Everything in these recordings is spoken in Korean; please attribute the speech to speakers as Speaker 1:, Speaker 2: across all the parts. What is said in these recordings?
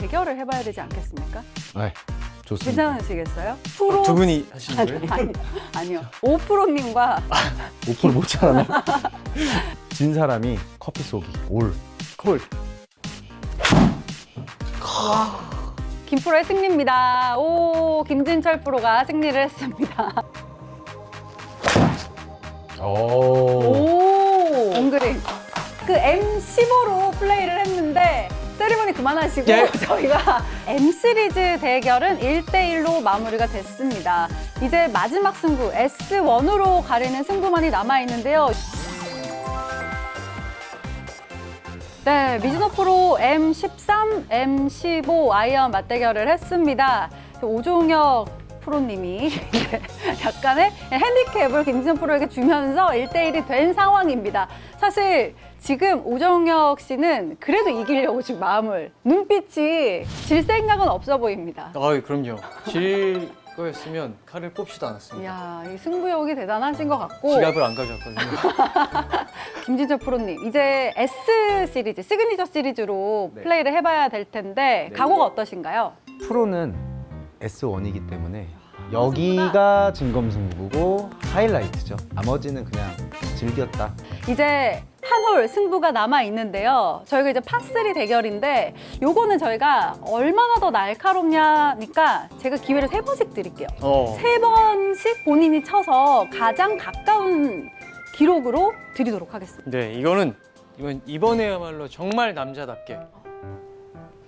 Speaker 1: 대결을 해봐야 되지 않겠습니까?
Speaker 2: 네, 좋습니다.
Speaker 1: 괜찮으시겠어요? 프로
Speaker 3: 두 분이
Speaker 1: 아니,
Speaker 3: 거예요?
Speaker 1: 아니, 아니요. 오프로님과
Speaker 2: 5% 모자라네. 진 사람이 커피 쏘기 올.
Speaker 3: 콜.
Speaker 1: 김프로의 승리입니다. 오, 김진철 프로가 승리를 했습니다.
Speaker 2: 오.
Speaker 1: 오, 엉그린. 그 M15로 플레이를 했는데 그만하시고
Speaker 3: 예.
Speaker 1: 저희가 M 시리즈 대결은 1대1로 마무리가 됐습니다. 이제 마지막 승부 S1으로 가리는 승부만이 남아 있는데요. 네, 미즈노 프로 M13, M15 아이언 맞대결을 했습니다. 오종혁 프로님이 약간의 핸디캡을 김진현 프로에게 주면서 1대1이 된 상황입니다. 사실 지금 오종혁 씨는 그래도 이기려고 지금 마음을 눈빛이 질 생각은 없어 보입니다.
Speaker 3: 아, 그럼요. 질 거였으면 칼을 뽑지도 않았습니다.
Speaker 1: 이야, 이 승부욕이 대단하신 것 같고
Speaker 3: 지갑을 안 가져왔거든요.
Speaker 1: 김진철 프로님 이제 S 시리즈 시그니처 시리즈로
Speaker 3: 네.
Speaker 1: 플레이를 해봐야 될 텐데
Speaker 3: 네.
Speaker 1: 각오가 어떠신가요?
Speaker 2: 프로는 S1이기 때문에 여기가 진검승부고 하이라이트죠. 나머지는 그냥 즐겼다.
Speaker 1: 이제 한 홀 승부가 남아 있는데요. 저희가 이제 파3 대결인데 요거는 저희가 얼마나 더 날카롭냐니까 제가 기회를 세 번씩 드릴게요.
Speaker 3: 어.
Speaker 1: 세 번씩 본인이 쳐서 가장 가까운 기록으로 드리도록 하겠습니다.
Speaker 3: 네, 이거는 이번 이번에야말로 정말 남자답게.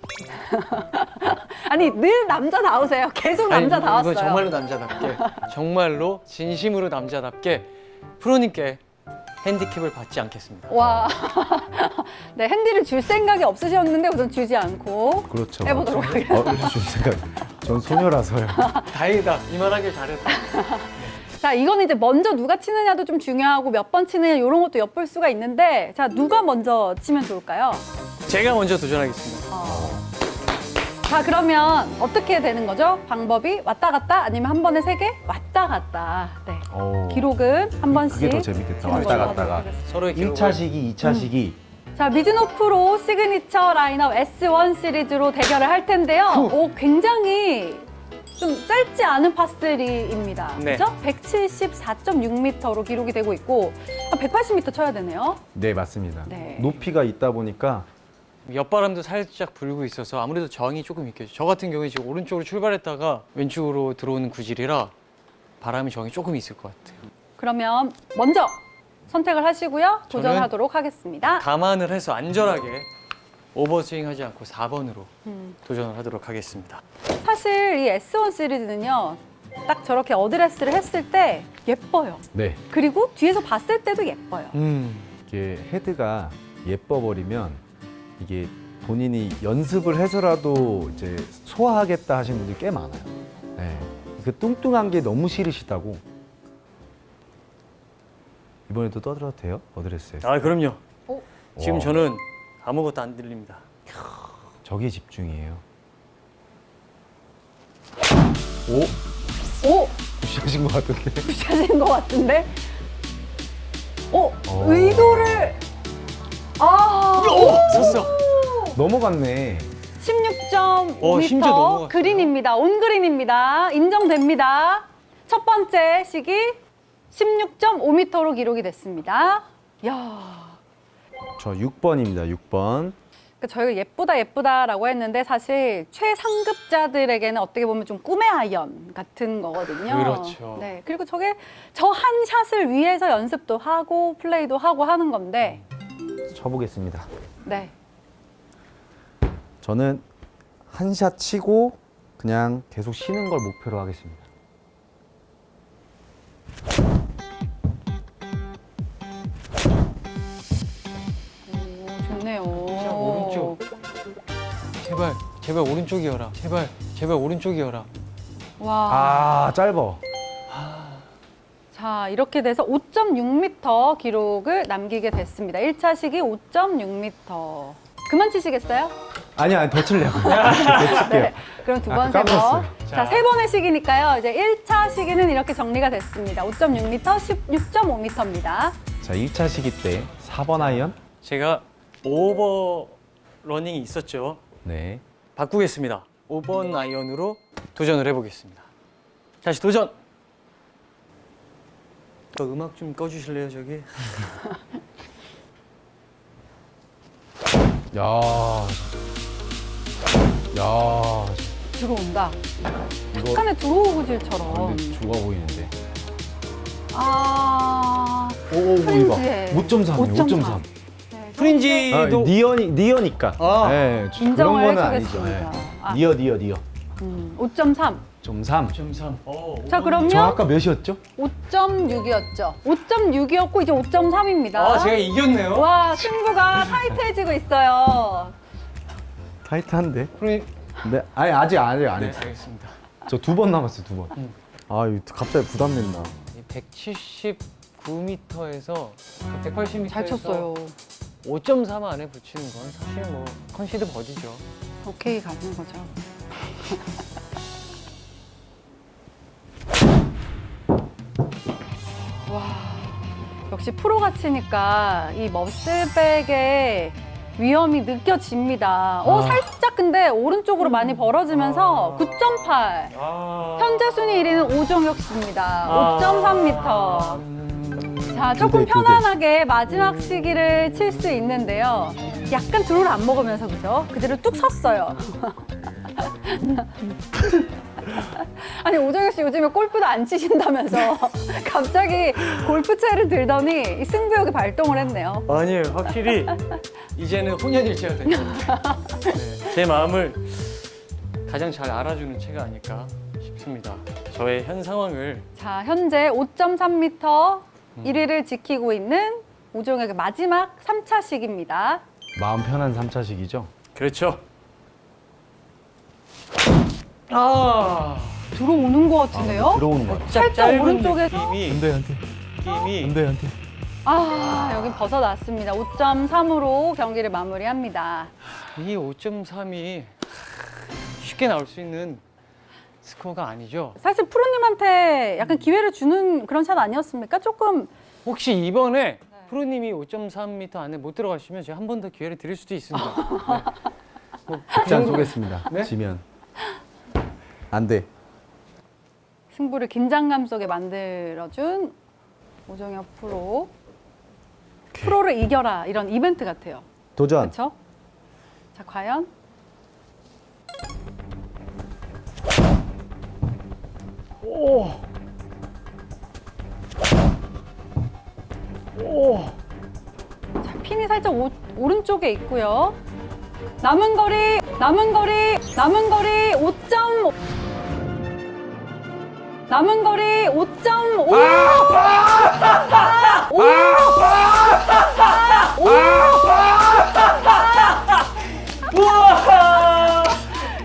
Speaker 1: 아니 늘 남자 나오세요. 계속 남자
Speaker 3: 아니,
Speaker 1: 나왔어요.
Speaker 3: 이번 정말로 남자답게, 정말로 진심으로 남자답게 프로님께 핸디캡을 받지 않겠습니다.
Speaker 1: 와, 네 핸디를 줄 생각이 없으셨는데 우선 주지 않고
Speaker 2: 그렇죠.
Speaker 1: 해보도록
Speaker 2: 어, 어, 좀 생각. 전 소녀라서요.
Speaker 3: 다행이다. 이만하길 잘했다.
Speaker 1: 자, 이거는 이제 먼저 누가 치느냐도 좀 중요하고 몇 번 치느냐 이런 것도 엿볼 수가 있는데 자, 누가 먼저 치면 좋을까요?
Speaker 3: 제가 먼저 도전하겠습니다.
Speaker 1: 자, 그러면 어떻게 되는 거죠? 방법이 왔다 갔다 아니면 한 번에 세 개? 왔다 갔다. 네.
Speaker 2: 오.
Speaker 1: 기록은 한 번씩
Speaker 2: 그게 더 재밌겠다.
Speaker 1: 치는
Speaker 2: 왔다
Speaker 1: 걸로
Speaker 2: 갔다가.
Speaker 1: 하도록 하겠습니다.
Speaker 3: 서로의 기록을
Speaker 2: 1차 시기, 2차 시기.
Speaker 1: 자, 미즈노 프로 시그니처 라인업 S1 시리즈로 대결을 할 텐데요. 오, 굉장히 좀 짧지 않은 파3입니다.
Speaker 3: 네.
Speaker 1: 그죠? 174.6m로 기록이 되고 있고 한 180m 쳐야 되네요.
Speaker 2: 네, 맞습니다.
Speaker 1: 네.
Speaker 2: 높이가 있다 보니까
Speaker 3: 옆바람도 살짝 불고 있어서 아무래도 저항이 조금 있겠죠. 저 같은 경우에 지금 오른쪽으로 출발했다가 왼쪽으로 들어오는 구질이라 바람이 저항이 조금 있을 것 같아요.
Speaker 1: 그러면 먼저 선택을 하시고요.
Speaker 3: 저는
Speaker 1: 도전하도록 하겠습니다.
Speaker 3: 감안을 해서 안전하게 오버스윙 하지 않고 4번으로
Speaker 1: 음.
Speaker 3: 도전을 하도록 하겠습니다.
Speaker 1: 사실 이 S1 시리즈는요. 딱 저렇게 어드레스를 했을 때 예뻐요.
Speaker 2: 네.
Speaker 1: 그리고 뒤에서 봤을 때도 예뻐요.
Speaker 3: 음.
Speaker 2: 이게 헤드가 예뻐 버리면 이게 본인이 연습을 해서라도 이제 소화하겠다 하시는 분들이 꽤 많아요. 네. 그 뚱뚱한 게 너무 싫으시다고. 이번에도 떠들어도 돼요? 어드레스에서.
Speaker 3: 아 그럼요.
Speaker 1: 오.
Speaker 3: 지금
Speaker 2: 와.
Speaker 3: 저는 아무것도 안 들립니다.
Speaker 2: 저게 집중이에요. 오,
Speaker 1: 오!
Speaker 2: 무시하신 것 같은데.
Speaker 1: 부셔진 것 같은데? 오!
Speaker 2: 어.
Speaker 1: 의도를! 아!
Speaker 3: 섰어.
Speaker 2: 넘어갔네.
Speaker 1: 16.5m
Speaker 3: 어, 심지어 넘어갔어요.
Speaker 1: 그린입니다. 온 그린입니다. 인정됩니다. 첫 번째 시기 16.5m로 기록이 됐습니다. 야,
Speaker 2: 저 6번입니다. 6번.
Speaker 1: 그러니까 저희가 예쁘다 예쁘다라고 했는데 사실 최상급자들에게는 어떻게 보면 좀 꿈의 아이언 같은 거거든요.
Speaker 3: 그렇죠.
Speaker 1: 네, 그리고 저게 저 한 샷을 위해서 연습도 하고 플레이도 하고 하는 건데,
Speaker 2: 쳐보겠습니다.
Speaker 1: 네.
Speaker 2: 저는 한 샷 치고 그냥 계속 쉬는 걸 목표로 하겠습니다.
Speaker 1: 오, 좋네요.
Speaker 3: 자, 오른쪽. 제발 제발 오른쪽이어라. 제발 제발 오른쪽이어라.
Speaker 1: 와.
Speaker 2: 아, 짧어.
Speaker 1: 자, 이렇게 돼서 5.6m 기록을 남기게 됐습니다. 1차 시기 5.6m. 그만 치시겠어요?
Speaker 2: 아니, 아니, 더 치려고. 더 칠게요.
Speaker 1: 네. 그럼 두
Speaker 2: 아,
Speaker 1: 번, 세 번.
Speaker 2: 까먹었어요.
Speaker 1: 자,
Speaker 3: 자.
Speaker 1: 세 번의 시기니까요. 이제 1차 시기는 이렇게 정리가 됐습니다. 5.6m, 16.5m입니다.
Speaker 2: 자, 1차 시기 때 4번 아이언?
Speaker 3: 제가 오버 러닝이 있었죠.
Speaker 2: 네.
Speaker 3: 바꾸겠습니다. 5번 아이언으로 도전을 해보겠습니다. 다시 도전. 저 음악 좀 꺼주실래요, 저기?
Speaker 2: 야, 야,
Speaker 1: 들어온다.
Speaker 2: 이거
Speaker 1: 약간의 드로우질처럼.
Speaker 2: 근데 좋아 보이는데.
Speaker 1: 아,
Speaker 2: 오, 오, 이거
Speaker 1: 프린지에
Speaker 2: 5.3이요. 5.3.
Speaker 1: 네,
Speaker 3: 프린지도
Speaker 2: 아, 니언이 니어니까.
Speaker 3: 아.
Speaker 2: 네,
Speaker 1: 인정을
Speaker 2: 그런 거는
Speaker 1: 해주겠습니다.
Speaker 2: 아니죠. 네.
Speaker 1: 아.
Speaker 2: 니어 니어 니어.
Speaker 1: 음, 5.3.
Speaker 2: 좀 3.
Speaker 3: 5.3. 어,
Speaker 1: 자, 그러면
Speaker 2: 저 아까 몇이었죠?
Speaker 1: 5.6이었죠. 5.6이었고 이제 5.3입니다.
Speaker 3: 아, 제가 이겼네요.
Speaker 1: 와, 승부가 타이트해지고 있어요.
Speaker 2: 타이트한데.
Speaker 3: 프린...
Speaker 2: 네, 아니 아직 아직 안
Speaker 3: 네,
Speaker 2: 했어.
Speaker 3: 알겠습니다.
Speaker 2: 저 두 번 남았어요, 두 번.
Speaker 3: 음.
Speaker 2: 아, 이거 갑자기 부담된다.
Speaker 3: 179m에서 180m에서
Speaker 1: 잘 쳤어요.
Speaker 3: 5.3 안에 붙이는 건 사실 뭐 컨시드 버디죠.
Speaker 1: 오케이 가는 거죠. 역시 프로가 치니까 이 머슬백의 위험이 느껴집니다. 오,
Speaker 2: 아.
Speaker 1: 살짝 근데 오른쪽으로 많이 벌어지면서
Speaker 3: 아.
Speaker 1: 9.8.
Speaker 3: 아...
Speaker 1: 현재 순위 1위는 오종혁 씨입니다. 5.3m.
Speaker 3: 음...
Speaker 1: 자, 조금
Speaker 2: 두 대, 두 대.
Speaker 1: 편안하게 마지막 시기를 칠 수 있는데요. 약간 드롤 안 먹으면서 그죠? 그대로 뚝 섰어요. 아니 오정혁 씨 요즘에 골프도 안 치신다면서 갑자기 골프채를 들더니 이 승부욕이 발동을 했네요.
Speaker 3: 아니에요. 확실히 이제는 혼연일체가 됐습니다. 네, 제 마음을 가장 잘 알아주는 채가 아닐까 싶습니다. 저의 현 상황을
Speaker 1: 자, 현재 5.3m 1위를 지키고 있는 오종혁의 마지막 3차식입니다.
Speaker 2: 마음 편한 3차식이죠?
Speaker 3: 그렇죠. 아,
Speaker 1: 들어오는 것 같은데요?
Speaker 2: 들어오는 거 같아.
Speaker 1: 살짝
Speaker 3: 짧은
Speaker 1: 오른쪽에서?
Speaker 3: 느낌이
Speaker 2: 안 돼, 안 돼.
Speaker 3: 느낌이
Speaker 2: 안 돼, 안 돼.
Speaker 1: 아, 여기 벗어났습니다. 5.3으로 경기를 마무리합니다.
Speaker 3: 이 5.3이 쉽게 나올 수 있는 스코어가 아니죠.
Speaker 1: 사실 프로님한테 약간 기회를 주는 그런 샷 아니었습니까? 조금
Speaker 3: 혹시 이번에 프로님이 5.3m 안에 못 들어가시면 제가 한 번 더 기회를 드릴 수도 있습니다. 네. 뭐, 그
Speaker 2: 극장 쏘겠습니다.
Speaker 3: 네?
Speaker 2: 지면. 안 돼.
Speaker 1: 승부를 긴장감 속에 만들어준 오정혁 프로. 프로를 이겨라 이런 이벤트 같아요.
Speaker 2: 도전.
Speaker 1: 그렇죠? 자, 과연
Speaker 3: 오. 오.
Speaker 1: 자, 핀이 살짝 오, 오른쪽에 있고요. 남은 거리, 남은 거리, 남은 거리 5.5. 남은 거리 5.5.
Speaker 3: 우와!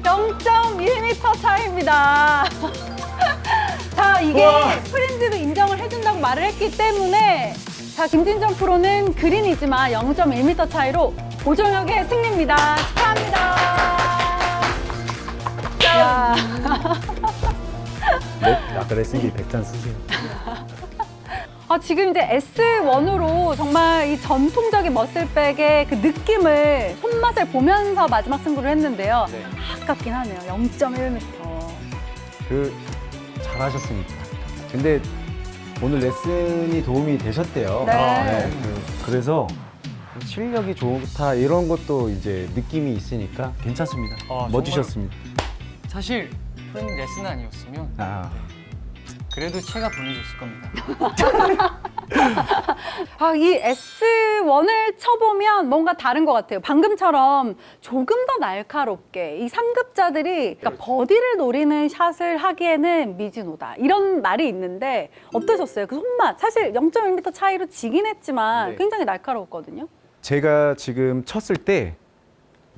Speaker 1: 0.1m 차이입니다. 자, 이게
Speaker 3: 우와.
Speaker 1: 프린지도 인정을 해준다고 말을 했기 때문에 자, 김진정 프로는 그린이지만 0.1m 차이로 오정혁의 승리입니다. 축하합니다. 야,
Speaker 2: 네, 아까 레슨기 100잔 쓰세요.
Speaker 1: 아, 지금 이제 S1으로 정말 이 전통적인 머슬백의 그 느낌을 손맛을 보면서 마지막 승부를 했는데요.
Speaker 3: 네.
Speaker 1: 아깝긴 하네요. 0.1m.
Speaker 2: 그 잘하셨으니까. 근데 오늘 레슨이 도움이 되셨대요.
Speaker 1: 네.
Speaker 2: 그, 래서 실력이 좋다 이런 것도 이제 느낌이 있으니까 괜찮습니다.
Speaker 3: 아,
Speaker 2: 멋지셨습니다.
Speaker 3: 사실 프로님 레슨 아니었으면
Speaker 2: 아,
Speaker 3: 그래도 채가 보내줬을 겁니다.
Speaker 1: 아, 이 S1을 쳐보면 뭔가 다른 것 같아요. 방금처럼 조금 더 날카롭게 이 3급자들이 그러니까 버디를 노리는 샷을 하기에는 미진호다. 이런 말이 있는데 어떠셨어요? 그 손맛. 사실 0.1m 차이로 지긴 했지만
Speaker 2: 네.
Speaker 1: 굉장히 날카로웠거든요.
Speaker 2: 제가 지금 쳤을 때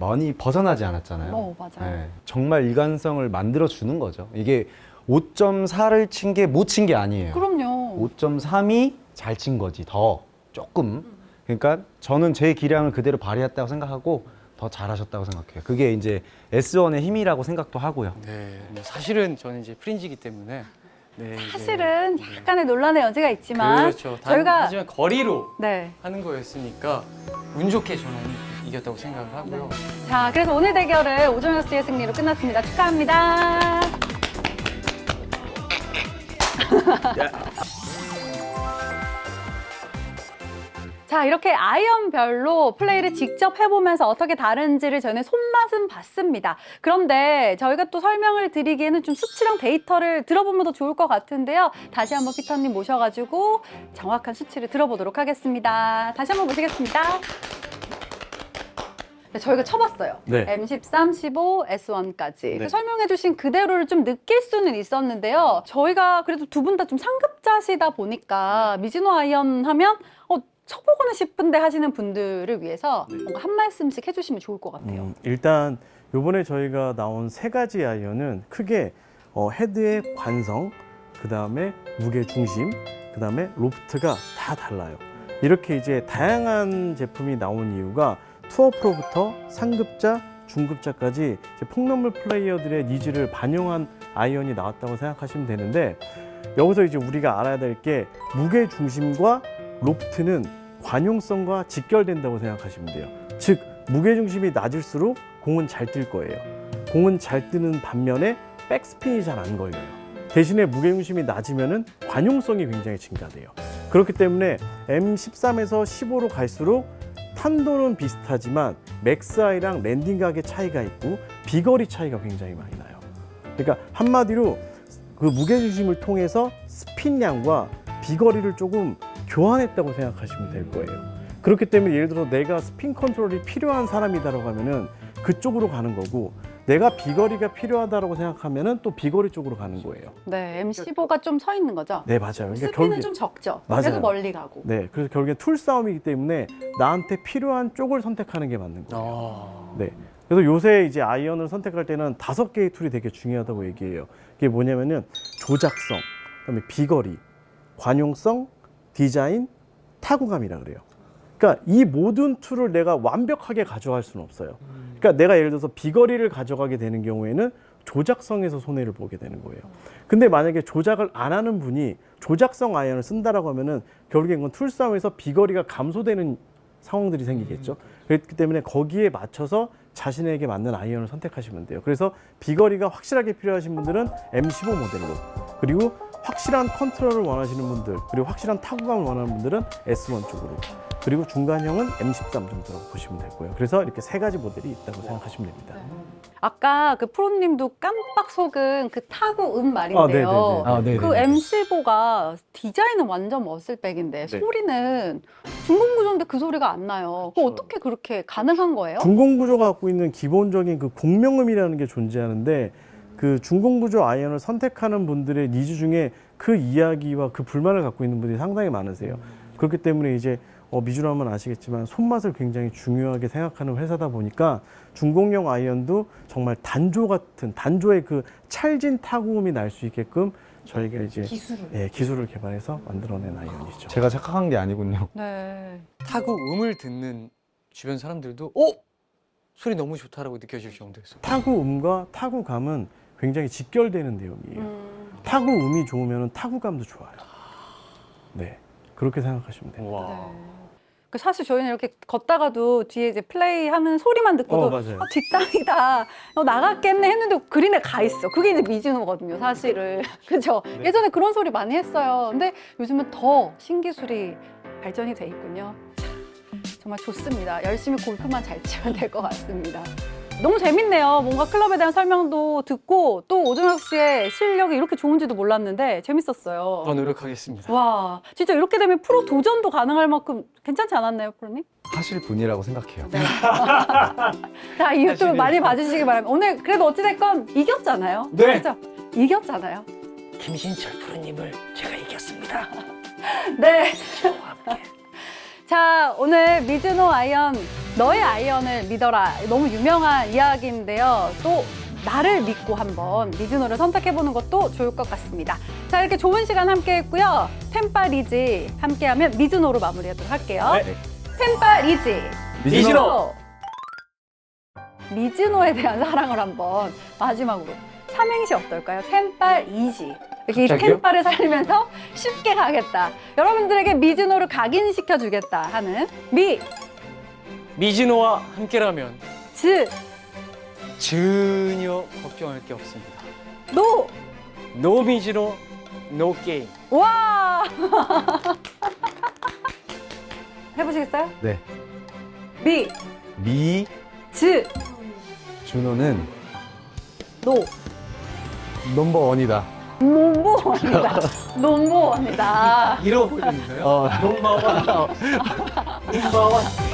Speaker 2: 많이 벗어나지 않았잖아요.
Speaker 1: 어, 맞아요.
Speaker 2: 네, 정말 일관성을 만들어 주는 거죠. 이게 5.4를 친 게 못 친 게 아니에요.
Speaker 1: 그럼요.
Speaker 2: 5.3이 잘 친 거지 더 조금 그러니까 저는 제 기량을 그대로 발휘했다고 생각하고 더 잘하셨다고 생각해요 그게 이제 S1의 힘이라고 생각도 하고요
Speaker 3: 네. 뭐 사실은 저는 이제 프린지기 때문에 네, 이제-
Speaker 1: 사실은
Speaker 3: 네.
Speaker 1: 약간의 논란의 여지가 있지만
Speaker 3: 그렇죠. 단,
Speaker 1: 저희가
Speaker 3: 하지만 거리로
Speaker 1: 네.
Speaker 3: 하는 거였으니까 운 좋게 저는 이겼다고 생각을 하고요.
Speaker 1: 자, 그래서 오늘 대결은 오정혁 씨의 승리로 끝났습니다. 축하합니다. 자, 이렇게 아이언별로 플레이를 직접 해보면서 어떻게 다른지를 저는 손맛은 봤습니다. 그런데 저희가 또 설명을 드리기에는 좀 수치랑 데이터를 들어보면 더 좋을 것 같은데요. 다시 한번 피터님 모셔가지고 정확한 수치를 들어보도록 하겠습니다. 다시 한번 모시겠습니다. 네, 저희가 쳐봤어요.
Speaker 4: 네.
Speaker 1: M13, 15, S1까지.
Speaker 4: 네.
Speaker 1: 설명해주신 그대로를 좀 느낄 수는 있었는데요. 저희가 그래도 두 분 다 좀 상급자시다 보니까 미즈노 아이언 하면 어, 쳐보고는 싶은데 하시는 분들을 위해서
Speaker 4: 네.
Speaker 1: 뭔가 한 말씀씩 해주시면 좋을 것 같아요.
Speaker 4: 음, 일단 요번에 저희가 나온 세 가지 아이언은 크게 어, 헤드의 관성, 그 다음에 무게 중심, 그 다음에 로프트가 다 달라요. 이렇게 이제 다양한 제품이 나온 이유가 투어 프로부터 상급자, 중급자까지 폭넘물 플레이어들의 니즈를 반영한 아이언이 나왔다고 생각하시면 되는데 여기서 이제 우리가 알아야 될 게 무게 중심과 로프트는 관용성과 직결된다고 생각하시면 돼요. 즉 무게 중심이 낮을수록 공은 잘 뜰 거예요. 공은 잘 뜨는 반면에 백스핀이 잘 안 걸려요. 대신에 무게 중심이 낮으면은 관용성이 굉장히 증가돼요. 그렇기 때문에 M13에서 15로 갈수록 탄도는 비슷하지만 맥스아이랑 랜딩각의 차이가 있고 비거리 차이가 굉장히 많이 나요. 그러니까 한마디로 그 무게 중심을 통해서 스핀량과 비거리를 조금 교환했다고 생각하시면 될 거예요. 그렇기 때문에 예를 들어 내가 스핀 컨트롤이 필요한 사람이다라고 하면은 그쪽으로 가는 거고 내가 비거리가 필요하다라고 생각하면은 또 비거리 쪽으로 가는 거예요.
Speaker 1: 네, M15가 좀 서 있는 거죠.
Speaker 4: 네 맞아요. 그러니까
Speaker 1: 스피는
Speaker 4: 결국에-
Speaker 1: 좀 적죠.
Speaker 4: 맞아요.
Speaker 1: 그래도 멀리 가고.
Speaker 4: 네 그래서 결국엔 툴 싸움이기 때문에 나한테 필요한 쪽을 선택하는 게 맞는 거예요.
Speaker 3: 아,
Speaker 4: 네. 그래서 요새 이제 아이언을 선택할 때는 다섯 개의 툴이 되게 중요하다고 얘기해요. 그게 뭐냐면은 조작성, 그다음에 비거리, 관용성, 디자인, 타구감이라 그래요. 그러니까 이 모든 툴을 내가 완벽하게 가져갈 수는 없어요. 그러니까 내가 예를 들어서 비거리를 가져가게 되는 경우에는 조작성에서 손해를 보게 되는 거예요. 근데 만약에 조작을 안 하는 분이 조작성 아이언을 쓴다라고 하면은 결국엔 그건 툴 싸움에서 비거리가 감소되는 상황들이 생기겠죠. 그렇기 때문에 거기에 맞춰서 자신에게 맞는 아이언을 선택하시면 돼요. 그래서 비거리가 확실하게 필요하신 분들은 M15 모델로 그리고 확실한 컨트롤을 원하시는 분들 그리고 확실한 타구감을 원하는 분들은 S1 쪽으로 그리고 중간형은 M13 정도라고 보시면 되고요. 그래서 이렇게 세 가지 모델이 있다고 생각하시면 됩니다.
Speaker 1: 아까 그 프로님도 깜빡 속은 그 타구 음
Speaker 4: 아,
Speaker 1: 말인데요.
Speaker 2: 아, 네.
Speaker 1: 그 M15가 디자인은 완전 머슬백인데
Speaker 4: 네.
Speaker 1: 소리는 중공 구조인데 그 소리가 안 나요. 그 어떻게 그렇게 가능한 거예요?
Speaker 4: 중공 구조가 갖고 있는 기본적인 그 공명음이라는 게 존재하는데 그 중공 구조 아이언을 선택하는 분들의 니즈 중에 그 이야기와 그 불만을 갖고 있는 분들이 상당히 많으세요. 그렇기 때문에 이제 어, 미주로 하면 아시겠지만 손맛을 굉장히 중요하게 생각하는 회사다 보니까 중공용 아이언도 정말 단조 같은 단조의 그 찰진 타구음이 날 수 있게끔 저희가 이제
Speaker 1: 기술을.
Speaker 4: 예, 기술을 개발해서 만들어낸 아이언이죠.
Speaker 2: 제가 착각한 게 아니군요.
Speaker 1: 네.
Speaker 3: 타구 음을 듣는 주변 사람들도 어 소리 너무 좋다라고 느껴질 정도였어.
Speaker 4: 타구 음과 타구감은 굉장히 직결되는 내용이에요.
Speaker 1: 음,
Speaker 4: 타구 음이 좋으면 타구감도 좋아요. 네. 그렇게 생각하시면 돼요.
Speaker 3: 와.
Speaker 1: 네. 그 사실 저희는 이렇게 걷다가도 뒤에 이제 플레이하는 소리만 듣고도
Speaker 4: 어, 맞아요.
Speaker 1: 아, 뒷땅이다. 어, 나갔겠네 했는데 그린에 가 있어. 그게 이제 미즈노거든요, 사실은. 그죠?
Speaker 4: 네.
Speaker 1: 예전에 그런 소리 많이 했어요. 근데 요즘은 더 신기술이 발전이 돼 있군요. 정말 좋습니다. 열심히 골프만 잘 치면 될 것 같습니다. 너무 재밌네요. 뭔가 클럽에 대한 설명도 듣고 또 오정혁 씨의 실력이 이렇게 좋은지도 몰랐는데 재밌었어요.
Speaker 3: 더 노력하겠습니다.
Speaker 1: 와, 진짜 이렇게 되면 프로 도전도 가능할 만큼 괜찮지 않았나요, 프로님?
Speaker 2: 하실 분이라고 생각해요.
Speaker 1: 네. 자, 이 유튜브
Speaker 3: 사실은-
Speaker 1: 많이 봐주시기 바랍니다. 오늘 그래도 어찌됐건 이겼잖아요.
Speaker 3: 네.
Speaker 1: 그죠? 이겼잖아요.
Speaker 3: 김신철 프로님을 제가 이겼습니다.
Speaker 1: 네. 자, 오늘 미즈노 아이언, 너의 아이언을 믿어라. 너무 유명한 이야기인데요. 또 나를 믿고 한번 미즈노를 선택해보는 것도 좋을 것 같습니다. 자, 이렇게 좋은 시간 함께 했고요. 템파 리지 함께하면 미즈노로 마무리하도록 할게요.
Speaker 4: 네.
Speaker 1: 템파 리지.
Speaker 3: 미즈노!
Speaker 1: 미즈노 에 대한 사랑을 한번 마지막으로 삼행시 어떨까요? 템빨 이지. 이렇게? 템빨을 살리면서 쉽게 가겠다. 여러분들에게 미즈노를 각인시켜 주겠다 하는 미
Speaker 3: 미즈노와 함께라면
Speaker 1: 즈,
Speaker 3: 전혀 걱정할 게 없습니다.
Speaker 1: 노,
Speaker 3: 노 미즈노, 노 게임.
Speaker 1: 와! 해보시겠어요?
Speaker 2: 네.
Speaker 1: 미,
Speaker 2: 미
Speaker 1: 즈,
Speaker 2: 준호는
Speaker 1: 노.
Speaker 2: 넘버 원이다.
Speaker 1: 넘버원이다. 넘버원이다.
Speaker 3: 잃어버리는데요?
Speaker 2: 어.
Speaker 3: nombawan. nombawan.